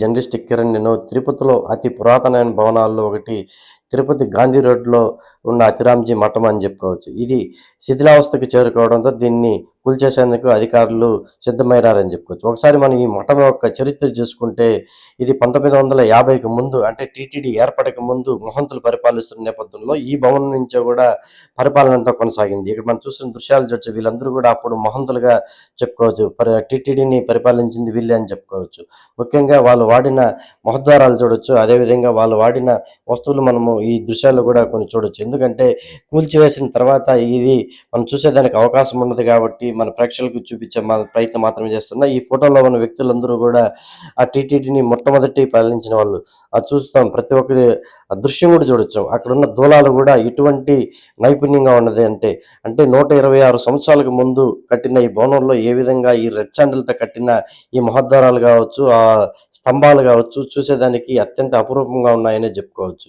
Journalist Kiran నేను తిరుపతిలో అతి పురాతనమైన భవనాల్లో ఒకటి తిరుపతి గాంధీ రోడ్లో ఉన్న అతిరామ్జీ మఠం అని చెప్పుకోవచ్చు. ఇది శిథిలావస్థకు చేరుకోవడంతో దీన్ని కూల్చేసేందుకు అధికారులు సిద్ధమయ్యారని చెప్పుకోవచ్చు. ఒకసారి మనం ఈ మఠం యొక్క చరిత్ర చూసుకుంటే ఇది పంతొమ్మిది వందల యాభైకి ముందు అంటే టీటీడీ ఏర్పడక ముందు మహంతులు పరిపాలిస్తున్న నేపథ్యంలో ఈ భవనం నుంచే కూడా పరిపాలన అంతా కొనసాగింది. ఇక్కడ మనం చూసిన దృశ్యాలు చూడచ్చు వీళ్ళందరూ కూడా అప్పుడు మహంతులుగా చెప్పుకోవచ్చు. పరి టీటీడీని పరిపాలించింది వీళ్ళే అని చెప్పుకోవచ్చు. ముఖ్యంగా వాళ్ళు వాడిన మహద్వారాలు చూడొచ్చు. అదేవిధంగా వాళ్ళు వాడిన వస్తువులు మనము ఈ దృశ్యాల్లో కూడా కొన్ని చూడొచ్చు. ఎందుకంటే కూల్చివేసిన తర్వాత ఇది మనం చూసేదానికి అవకాశం ఉన్నది కాబట్టి మన ప్రేక్షకులకు చూపించే మా ప్రయత్నం మాత్రమే చేస్తున్నా. ఈ ఫోటోలో ఉన్న వ్యక్తులందరూ కూడా ఆ టీటీడీని మొట్టమొదటి పాలించిన వాళ్ళు. అది చూస్తాం ప్రతి ఒక్కరి దృశ్యం కూడా చూడొచ్చు. అక్కడ ఉన్న దూలాలు కూడా ఎటువంటి నైపుణ్యంగా ఉన్నది అంటే అంటే నూట ఇరవై ఆరు సంవత్సరాలకు ముందు కట్టిన ఈ భవనంలో ఏ విధంగా ఈ రెడ్ కట్టిన ఈ మహద్వారాలు కావచ్చు ఆ స్తంభాలు కావచ్చు చూసేదానికి అత్యంత అపురూపంగా ఉన్నాయనే చెప్పుకోవచ్చు.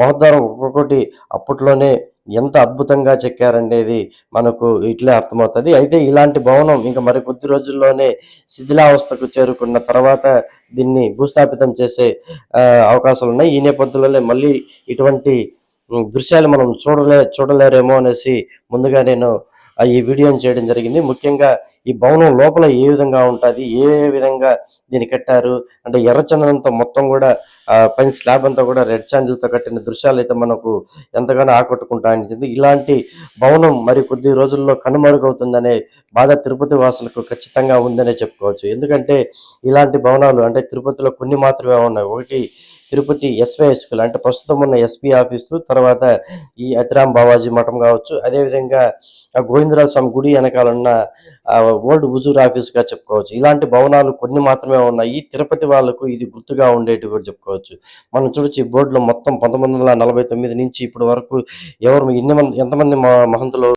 మహద్వారం ఒక్కొక్కటి అప్పట్లోనే ఎంత అద్భుతంగా చెక్కారనేది మనకు ఇట్లే అర్థమవుతుంది. అయితే ఇలాంటి భవనం ఇంకా మరి కొద్ది రోజుల్లోనే శిథిలావస్థకు చేరుకున్న తర్వాత దీన్ని భూస్థాపితం చేసే అవకాశాలు ఉన్నాయి ఈ నేపథ్యంలోనే మళ్ళీ ఇటువంటి దృశ్యాలు మనం చూడలే చూడలేరేమో అనేసి ముందుగా నేను ఈ వీడియోని చేయడం జరిగింది. ముఖ్యంగా ఈ భవనం లోపల ఏ విధంగా ఉంటుంది? ఏ విధంగా దీన్ని కట్టారు? అంటే ఎర్రచందనంతో మొత్తం కూడా పైన స్లాబ్ అంతా కూడా రెడ్తో కట్టిన దృశ్యాలు అయితే మనకు ఎంతగానో ఆకట్టుకుంటాయని ఇలాంటి భవనం మరి కొద్ది రోజుల్లో కనుమరుగవుతుందనే బాధ తిరుపతి వాసులకు ఖచ్చితంగా ఉందనే చెప్పుకోవచ్చు. ఎందుకంటే ఇలాంటి భవనాలు అంటే తిరుపతిలో కొన్ని మాత్రమే ఉన్నాయి. ఒకటి తిరుపతి ఎస్వై స్కూల్ అంటే ప్రస్తుతం ఉన్న ఎస్పీ ఆఫీసు తర్వాత ఈ అతిరామ్ బావాజీ మఠం కావచ్చు. అదేవిధంగా గోవిందరాజ స్వామి గుడి వెనకాల ఉన్న ఓల్డ్ హుజూర్ ఆఫీస్గా చెప్పుకోవచ్చు. ఇలాంటి భవనాలు కొన్ని మాత్రమే ఉన్నాయి. తిరుపతి వాళ్ళకు ఇది గుర్తుగా ఉండేటి కూడా చెప్పుకోవచ్చు. మనం చూడొచ్చు ఈ బోర్డులో మొత్తం పంతొమ్మిది వందల నలభై తొమ్మిది నుంచి ఇప్పటి వరకు ఎవరు ఎన్ని మంది ఎంతమంది మహంతులు